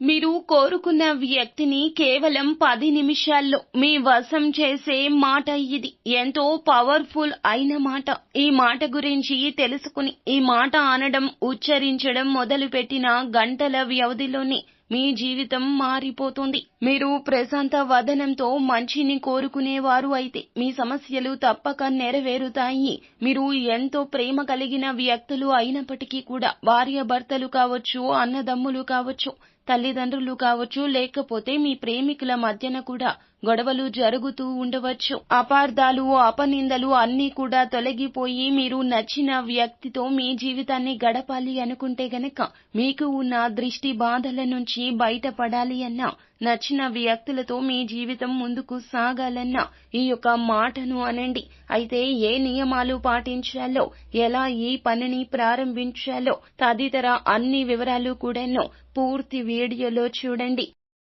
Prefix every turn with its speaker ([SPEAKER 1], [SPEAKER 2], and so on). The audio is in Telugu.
[SPEAKER 1] మీరు కోరుకున్న వ్యక్తిని కేవలం పది నిమిషాల్లో మీ వశం చేసే మాట ఇది. ఎంతో పవర్ఫుల్ అయిన మాట. ఈ మాట గురించి తెలుసుకుని ఈ మాట అనడం ఉచ్చరించడం మొదలుపెట్టిన గంటల వ్యవధిలోనే మీ జీవితం మారిపోతుంది. మీరు ప్రశాంత వదనంతో మంచిని కోరుకునేవారు అయితే మీ సమస్యలు తప్పక నెరవేరుతాయి. మీరు ఎంతో ప్రేమ కలిగిన వ్యక్తులు అయినప్పటికీ కూడా భార్య భర్తలు కావచ్చు అన్నదమ్ములు కావచ్చు తల్లిదండ్రులు కావచ్చు లేకపోతే మీ ప్రేమికుల మధ్యన కూడా గొడవలు జరుగుతూ ఉండవచ్చు. అపార్థాలు అపనిందలు అన్నీ కూడా తొలగిపోయి మీరు నచ్చిన వ్యక్తితో మీ జీవితాన్ని గడపాలి అనుకుంటే గనక మీకు ఉన్న దృష్టి బాధల నుంచి బయటపడాలి అన్నా నచ్చిన వ్యక్తులతో మీ జీవితం ముందుకు సాగాలన్నా ఈ యొక్క మాటను అనండి. అయితే ఏ నియమాలు పాటించాలో ఎలా ఈ పనిని ప్రారంభించాలో తదితర అన్ని వివరాలు కూడాను పూర్తి వీడియోలో చూడండి.